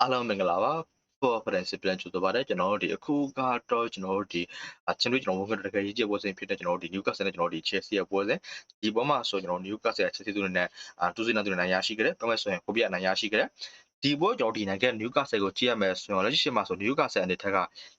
အားလုံးမင်္ဂလာပါ for forensic plan ကျူတော့ပါတယ်ကျွန်တော်တို့ဒီအခုကတော့ကျွန်တော်တို့ဒီအချင်းတို့ကျွန်တော်တို့တကယ်ရေးကြည့်ပွဲစဉ်ဖြစ်တဲ့ကျွန်တော်တို့ဒီ Newcastle နဲ့ကျွန်တော်တို့ဒီ Chelsea ရဲ့ပွဲစဉ်ဒီပွဲမှာဆိုကျွန်တော် Newcastle ရဲ့ Chelsea တို့နဲ့အာ2-0နဲ့2-0နိုင်ရရှိခဲ့တယ်။ပြောမယ်ဆိုရင်ကိုပြအနိုင်ရရှိခဲ့တယ် ဒီပွဲကျွန်တော်ဒီနိုင်ငံ Newcastle ကိုကြည့်ရမယ်ဆိုရင်လက်ရှိချိန်မှာဆို Newcastle အနေထက်က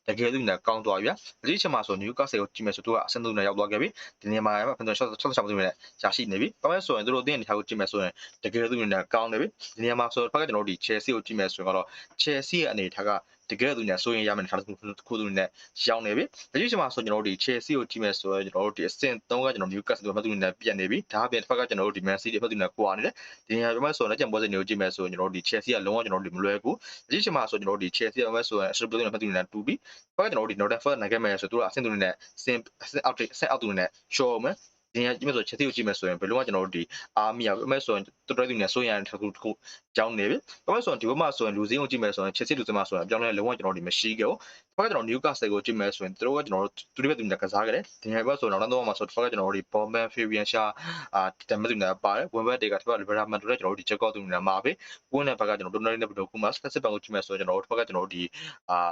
တကယ်လို့နဲ့ကောင်းသွားပြီ။လက်ရှိချိန်မှာဆို Newcastle ကိုကြည့်မယ်ဆိုသူကအဆင့်သုံးနဲ့ရောက်သွားခဲ့ပြီ။ဒီနေရာမှာဖန်တော်66မိနစ်ရရှိနေပြီ။ပြောမယ်ဆိုရင်သူတို့အသင်းအနေထက်ကိုကြည့်မယ်ဆိုရင်တကယ်လို့နဲ့ကောင်းနေပြီ။ဒီနေရာမှာဆိုဖက်ကကျွန်တော်ဒီ Chelsea ကိုကြည့်မယ်ဆိုရင်တော့ Chelsea ရဲ့အနေထက်က တကယ်သူနဲ့ဆိုရင်ရမယ်ထားတစ်ခုသူနဲ့ရောင်းနေပြီ။လက်ရှိချိန်မှာဆိုကျွန်တော်တို့ဒီ Chelsea ကိုကြည့်မယ်ဆိုရင်ကျွန်တော်တို့ဒီအဆင့်3ကကျွန်တော် Newcastle တို့မှသူနဲ့ပြတ်နေပြီ။ဒါအပြင်တစ်ဖက်ကကျွန်တော်တို့ဒီ Man City မှသူနဲ့ကွာနေတယ်။ဒီနေရာမှာဆိုရင်လက်ကျန်ပွဲစဉ်တွေကိုကြည့်မယ်ဆိုရင်ကျွန်တော်တို့ဒီ Chelsea ကလုံးဝကျွန်တော်တို့မလွယ်ဘူး။လက်ရှိချိန်မှာဆိုကျွန်တော်တို့ဒီ Chelsea ကမှဆိုရင်အရှုပ်ပြုံးနဲ့မှသူနဲ့တူပြီ။ဖက်ကကျွန်တော်တို့ဒီ Nottingham Forest နိုင်ခဲ့မယ်ဆိုသူတို့အဆင့်သူနဲ့ဆင့်အဆင့်အောက်အဆင့်အောက်သူနဲ့ရှော့မယ် ဒီညကြည့်မယ်ဆိုချက်သေးကိုကြည့်မယ်ဆိုရင်ဘယ်လိုမှကျွန်တော်တို့ဒီအာမီယာပဲဆိုရင်တော်တော်သူနဲ့ဆိုရင်တစ်ခုတစ်ခုကြောင်းနေပြီ။ဒါပေမဲ့ဆိုရင်ဒီဘက်မှာဆိုရင်လူစင်းကိုကြည့်မယ်ဆိုရင်ချက်စစ်လူစင်းမှာဆိုရင်အပြောင်းလဲလုံးဝကျွန်တော်တို့မရှိခဲ့ဘူး။ဘက်ကကျွန်တော် Newcastle ကိုကြည့်မယ်ဆိုရင်သူတို့ကကျွန်တော်တို့သူတို့ဘက်သူနဲ့ကစားခဲ့တယ်။ဒီညဘက်ဆိုတော့နောက်တော့မှာဆိုတော့ဘက်ကကျွန်တော်တို့ဒီ Bowman Fabian Shah အာတမသူနဲ့ပါတယ်။ဝင်ဘက်တွေကတစ်ဖက် Liberman တို့လည်းကျွန်တော်တို့ဒီ Jacob သူနဲ့မှာပဲ။ဝင်တဲ့ဘက်ကကျွန်တော်တို့ Donald နဲ့ဘယ်လိုခုမှ specific ဘက်ကိုကြည့်မယ်ဆိုရင်ကျွန်တော်တို့တစ်ဖက်ကကျွန်တော်တို့ဒီအာ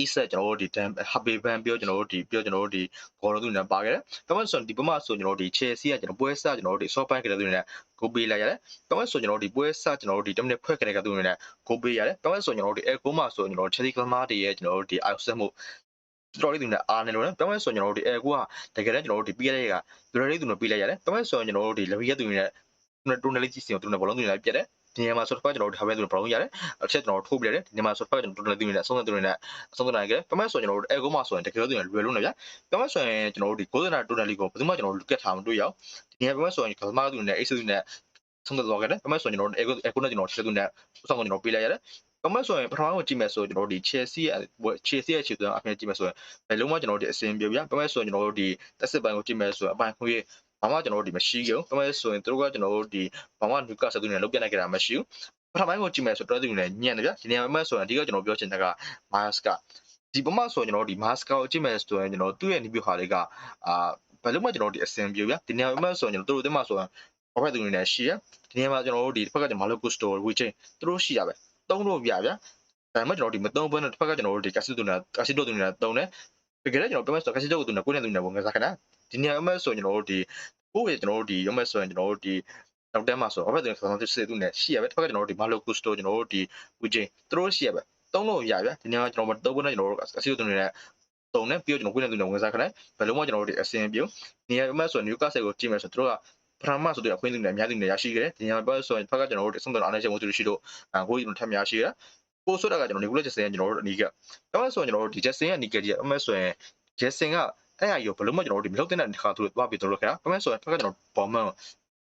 e-set ကျွန်တော်တို့ဒီ dam happy ban ပြောကျွန်တော်တို့ဒီပြောကျွန်တော်တို့ဒီဘောလုံးသူနဲ့ပါခဲ့တယ်။ဒါမှမဟုတ်ဒီပမာဆိုကျွန်တော်တို့ဒီ Chelsea ကကျွန်တော်ပွဲစားကျွန်တော်တို့ဒီ soft bank ကလေးသူနဲ့ကိုပေးလိုက်ရတယ်။ဒါမှမဟုတ်ကျွန်တော်တို့ဒီပွဲစားကျွန်တော်တို့ဒီ10မိနစ်ဖွဲ့ခဲ့တဲ့ကသူနဲ့ကိုပေးရတယ်။ဒါမှမဟုတ်ကျွန်တော်တို့ဒီ air ကိုမှာဆိုကျွန်တော်တို့ Chelsea ကမားတွေရဲ့ကျွန်တော်တို့ဒီ outset မှုတော်တော်လေးသူနဲ့အားနေလို့နော်။ဒါမှမဟုတ်ကျွန်တော်တို့ဒီ air ကိုကတကယ်တမ်းကျွန်တော်တို့ဒီပြီးရတဲ့ကတော်တော်လေးသူနဲ့ပေးလိုက်ရတယ်။ဒါမှမဟုတ်ကျွန်တော်တို့ဒီ level ရဲ့သူနဲ့တူနယ်လေးကြီးစီအောင်သူနဲ့ဘောလုံးသူနဲ့ပြတ်တယ် ဒီနေရာမှာဆိုတော့ကျွန်တော်တို့ထားပဲသူဘရောင်းရတယ်အချက်ကျွန်တော်ထိုးပြရတယ်ဒီနေရာမှာဆိုတော့ကျွန်တော်တို့လည်းသူနေတဲ့အဆုံးသတ်သူနေတဲ့အဆုံးသတ်နိုင်ခဲ့ပမဲဆိုရင်ကျွန်တော်တို့အဲကုန်းမှာဆိုရင်တကယ်လို့သူနေလွယ်လို့နေဗျပမဲဆိုရင်ကျွန်တော်တို့ဒီကိုးစနာတိုနယ်လီကိုဘယ်သူမှကျွန်တော်တို့ကက်ထားမတွေ့ရအောင်ဒီနေရာပမဲဆိုရင်ကစမားသူနေအိတ်သူနေဆုံးသတ်သွားခဲ့တယ်ပမဲဆိုရင်ကျွန်တော်တို့အဲကုန်းအဲကုန်းနဲ့ကျွန်တော်ချက်သူနေဥဆောင်ကိုကျွန်တော်ပေးလိုက်ရတယ်ပမဲဆိုရင်ပထမဆုံးကြည့်မယ်ဆိုကျွန်တော်တို့ဒီ Chelsea ရဲ့ Chelsea ရဲ့ခြေသွင်းအပြင်ကြည့်မယ်ဆိုရင်ဘယ်လုံးမှကျွန်တော်တို့ဒီအစင်ပြပြပမဲဆိုရင်ကျွန်တော်တို့ဒီတက်စစ်ပိုင်းကိုကြည့်မယ်ဆိုရင်အပိုင်းခွေး ဘာမှကျွန်တော်တို့ဒီမရှိခဲ့ဘူး။ဒါပေမဲ့ဆိုရင်တို့ကကျွန်တော်တို့ဒီဘာမှ Newcastle နဲ့လုံးပြနိုင်ကြတာမရှိဘူးပထမပိုင်းကိုကြည့်မယ်ဆိုတော့တော်တော်ညံ့တယ်ဗျဒီနေရာမှာဆိုရင်အဓိကကျွန်တော်ပြောချင်တဲ့က mask ဒီပမာဆိုရင်ကျွန်တော်ဒီ mask ကိုကြည့်မယ်ဆိုရင်ကျွန်တော်သူ့ရဲ့ review ဟာလေးကအာဘယ်လိုမှကျွန်တော်ဒီအဆင်ပြေဗျဒီနေရာမှာဆိုရင်ကျွန်တော်တို့တို့မှာဆိုရင်ဘာပဲသူနေနေရှိရဒီနေရာမှာကျွန်တော်တို့ဒီတစ်ဖက်ကကျွန်တော် Marco Store WeChain သူတို့ရှိရပဲတုံးလို့ပြဗျဒါပေမဲ့ကျွန်တော်ဒီမတုံးဘဲနဲ့တစ်ဖက်ကကျွန်တော်တို့ဒီ Casino နဲ့ Casino တူနဲ့တုံးတယ်တကယ်လည်းကျွန်တော်ပြောမယ်ဆို Casino တူနဲ့ကိုယ်နဲ့တူနဲ့ဝင်ကစားခဏ ဒီနေရာမှာဆိုရင်ကျွန်တော်တို့ဒီကိုယ့်ရဲ့ကျွန်တော်တို့ဒီရုံးမဲ့ဆိုရင်ကျွန်တော်တို့ဒီနောက်တန်းမှာဆိုတော့ဘယ်သူဆောင်စစ်သူနဲ့ရှိရပဲတစ်ခါကျွန်တော်တို့ဒီမာလိုကူစတိုကျွန်တော်တို့ဒီဝီဂျင်သူတို့ရှိရပဲသုံးလို့ရဗျာဒီနေ့ကကျွန်တော်မတုံးဘူးနဲ့ကျွန်တော်တို့အစီအစဉ်တွေနဲ့တုံနဲ့ပြီးတော့ကျွန်တော်ကိုယ်နဲ့သူနဲ့ဝင်စားခလိုက်ဘယ်လုံးမှကျွန်တော်တို့ဒီအစင်ပြုံနေရာမှာဆိုနျူကာဆယ်ကိုကြည့်မယ်ဆိုတော့သူတို့ကပထမဆိုတော့အခွင့်အရေးတွေအများကြီးနေရရှိခဲ့တယ်ဒီညမှာဆိုရင်ဖက်ကကျွန်တော်တို့ဆုံးတော်အားနေချက်မို့သူရှိလို့အခုကျွန်တော်ထပ်များရှိရကိုဆိုတာကကျွန်တော်ဒီကုလက်ချက်စင်ကျွန်တော်တို့အနီးကဒါမှဆိုရင်ကျွန်တော်တို့ဒီချက်စင်ကအနီးကကြီးအမှဆိုရင်ချက်စင်က အဲ့အရာကြီးဘယ်လိုမှကျွန်တော်တို့ဒီမလုပ်တဲ့တစ်ခါသူတို့သွားပြီးတို့လုပ်ခဲ့တာဒါမှဆိုရင်ဖက်ကကျွန်တော်ဘောမန်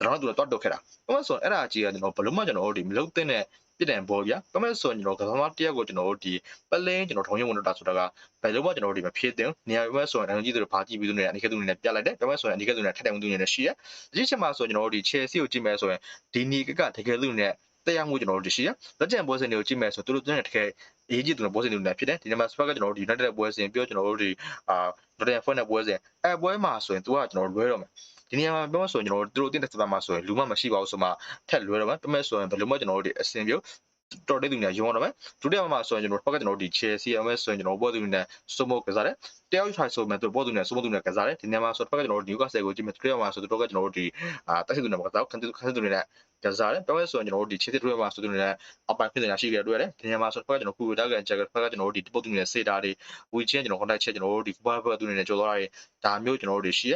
ကျွန်တော်တို့တော့တွတ်ခဲ့တာ။ဘာမှဆိုအဲ့ဒါကြီးကကျွန်တော်ဘလို့မှကျွန်တော်တို့ဒီမလုတ်တဲ့နဲ့ပြစ်တယ်ပေါ်ဗျာ။ဘာမှဆိုကျွန်တော်ကစားမတရက်ကိုကျွန်တော်တို့ဒီပလင်းကျွန်တော်ထုံရုံဝင်တော့တာဆိုတာကဘယ်လိုမှကျွန်တော်တို့ဒီမဖြစ်တဲ့နေရာပဲဆိုရင်အန်ဂျီတို့ဘာကြည့်ပြီးသူနေအနိကသူနေပြလိုက်တယ်။ဘာမှဆိုရင်အနိကသူနေထက်တယ်ဝင်သူနေရှိရ။ဒီချက်မှာဆိုကျွန်တော်တို့ဒီ Chelsea ကိုကြည့်မယ်ဆိုရင်ဒီနီကကတကယ်လို့နေ တရားမှုကျွန်တော်တို့ရှိရ။လက်ကျန်ပွဲစဉ်တွေကိုကြည့်မယ်ဆိုသူတို့တကယ်အရေးကြီးသူတို့ပွဲစဉ်တွေနဲ့ဖြစ်တယ်ဒီနေ့မှာ Spurs ကကျွန်တော်တို့ဒီ United ပွဲစဉ်ပြောကျွန်တော်တို့ဒီအာ Nottingham Forest နဲ့ပွဲစဉ်အဲပွဲမှာဆိုရင်သူကကျွန်တော်တို့လွဲတော့မယ်ဒီနေရာမှာပြောဆိုရင်ကျွန်တော်တို့သူတို့အတင်းတက်စပါမှာဆိုရင်လူမှမရှိပါဘူးဆိုမှထက်လွဲတော့မယ်ပြမဲ့ဆိုရင်ဘယ်လိုမှကျွန်တော်တို့ဒီအဆင်ပြေ တော်တဲ့သူတွေရုံးတော့မယ်ဒုတိယမှာဆိုရင်ကျွန်တော်ဘက်ကကျွန်တော်ဒီ Chelsea အမဲဆိုရင်ကျွန်တော်ဘောသူတွေနဲ့စုံမကစားတယ်တယောက်ထိုင်ဆိုမှသူဘောသူနဲ့စုံမသူနဲ့ကစားတယ်ဒီနေရာမှာဆိုတော့ဘက်ကကျွန်တော်တို့ Newcastle ကိုကြည့်မယ်ဒုတိယမှာဆိုတော့ကကျွန်တော်တို့ဒီအာတက်စီသူနဲ့ကစားခန်းသူခန်းသူတွေနဲ့ကစားတယ်ပြောရဲဆိုရင်ကျွန်တော်တို့ဒီ Chelsea ဒုတိယမှာဆိုသူတွေနဲ့အပိုင်ဖြစ်နေတာရှိကြတယ်တွေ့ရတယ်ဒီနေရာမှာဆိုတော့ဘက်ကကျွန်တော်ခုတာကန်ချက်ကဘက်ကကျွန်တော်တို့ဒီဘောသူတွေနဲ့စေတာတွေဝီချင်းကျွန်တော် contact ချက်ကျွန်တော်တို့ဒီဘာဘက်သူတွေနဲ့ကြော်သွားတာဒါမျိုးကျွန်တော်တို့တွေရှိရ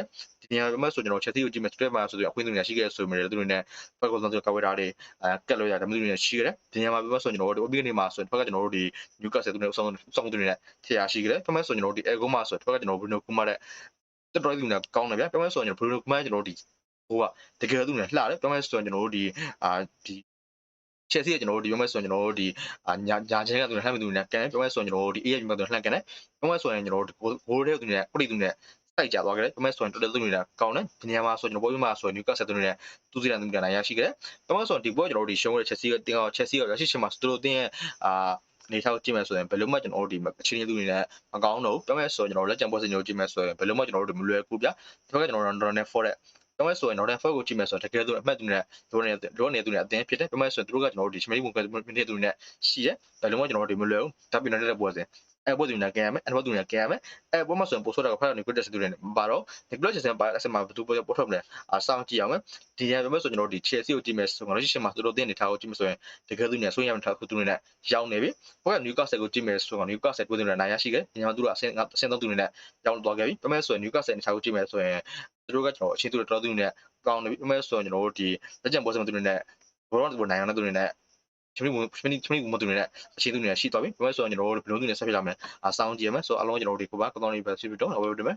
ဒီနေရာမှာဆိုကျွန်တော်ချက်သေးကိုကြည့်မယ်စတက်မှာဆိုတော့အခွင့်အရေးရှိခဲ့ဆိုမှလည်းသူတွေနဲ့ဘက်ကောဆောင်ကဝေးတာတွေအဲကက်လို့ရတယ်မျိုးတွေနဲ့ရှိခဲ့တယ်ဒီနေရာမှာပြောဆိုကျွန်တော်တို့အပြီးကနေမှာဆိုရင်ဘက်ကကျွန်တော်တို့ဒီ Newcastle သူတွေအဆောင်ဆောင်သူတွေနဲ့ထရရှိခဲ့တယ်ပြောမယ်ဆိုကျွန်တော်တို့ဒီ Ego မှာဆိုဘက်ကကျွန်တော် Bruno Kuma တဲ့တော်တော်လေးနဲ့ကောင်းတယ်ဗျပြောမယ်ဆိုရင် Bruno Kuma ကျွန်တော်တို့ဒီဟိုကတကယ်သူနဲ့လှတယ်ပြောမယ်ဆိုရင်ကျွန်တော်တို့ဒီအာဒီချက်စီကကျွန်တော်တို့ဒီပြောမဲ့ဆိုရင်ကျွန်တော်တို့ဒီညာညာချင်းကသူနဲ့လှမ်းမသူနဲ့ကန်ပြောမဲ့ဆိုရင်ကျွန်တော်တို့ဒီ AF မှာသူနဲ့လှမ်းကန်တယ်ပြောမဲ့ဆိုရင်ကျွန်တော်တို့ဘိုးတဲ့သူနဲ့ပရိသူနဲ့ တိုက်ကြသွားခဲ့တယ်။ဒါပေမဲ့ဆိုရင် total သူနေတာကောင်းတယ်။ဒီနေရာမှာဆိုကျွန်တော်ပွဲမှာဆိုရင် Newcastle သူနေတဲ့သူစီရန်သူကနိုင်ရရှိခဲ့တယ်။ဒါပေမဲ့ဆိုရင်ဒီပွဲကျွန်တော်တို့ဒီရှုံးတဲ့ Chelsea ကတင်အောင် Chelsea ကရရှိချင်မှာသူတို့တင်ရဲ့အာနေထောက်ကြည့်မယ်ဆိုရင်ဘယ်လိုမှကျွန်တော်တို့ဒီအချင်းချင်းသူနေနဲ့မကောင်းတော့ဘူး။ဒါပေမဲ့ဆိုရင်ကျွန်တော်လက်ကျန်ပွဲစဉ်တွေကိုကြည့်မယ်ဆိုရင်ဘယ်လိုမှကျွန်တော်တို့မလွယ်ကူဗျာ။ဒါပေမဲ့ကျွန်တော်တို့ Ronaldo နဲ့ Ford တဲ့ပြောမယ်ဆိုရင် Northern Forest ကိုကြည့်မယ်ဆိုတော့တကယ်လို့အမှတ်သူနဲ့တို့နေတို့နေသူနဲ့အတင်းဖြစ်တယ်ပြောမယ်ဆိုရင်တို့ကကျွန်တော်တို့ဒီချမီးဝင်ကမိနစ်သူနဲ့ရှိရဲဒါလုံးဝကျွန်တော်တို့ဒီမလွယ်ဘူးတပ်ပြီးနေတဲ့ပွဲစဉ် အဲပွဲသူနဲ့ကဲရမယ်အဲပွဲသူနဲ့ကဲရမယ်အဲပွဲမှာဆိုရင်ပို့ဆိုတော့ဖက်နေကွတ်တဲ့စတူတွေပါတော့ဒီကလော့ချင်စင်ပါအစမှာဘသူပေါ်ပေါ်ထွက်မလဲအဆောင်ကြည့်အောင်မယ်ဒီရပြောမယ်ဆိုကျွန်တော်တို့ဒီ Chelsea ကိုကြည့်မယ်ဆိုတော့ရှင်းမှာတို့တင်နေထားကိုကြည့်မယ်ဆိုရင်တကယ်သူနဲ့ဆိုရင်ထားခုသူနဲ့ရောက်နေပြီဘက်က Newcastle ကိုကြည့်မယ်ဆိုတော့ Newcastle ပွဲသူနဲ့နိုင်ရရှိခဲ့ညမှာသူတို့အဆင့်အဆင့်သုံးသူနဲ့ရောက်သွားခဲ့ပြီပြောမယ်ဆိုရင် Newcastle နဲ့ထားကိုကြည့်မယ်ဆိုရင်တို့ကကျွန်တော်အချင်းသူတွေတော်သူနဲ့ကောင်းနေပြီပြောမယ်ဆိုရင်ကျွန်တော်တို့ဒီလက်ကျန်ပွဲစဉ်မှာသူတွေနဲ့ဘောလုံးသူနိုင်အောင်သူတွေနဲ့ ချမီချမီချမီမတူနေတဲ့အချင်းသူတွေရှိသွားပြီပြောမယ်ဆိုရင်ကျွန်တော်တို့ဘယ်လိုသူနဲ့ဆက်ဖြစ်လာမလဲအဆောင်ကြည့်ရမယ်ဆိုတော့အလုံးကျွန်တော်တို့ဒီကိုပါကောင်းနေပဲဖြစ်ပြီးတော့ဝယ်လို့ဒီမယ်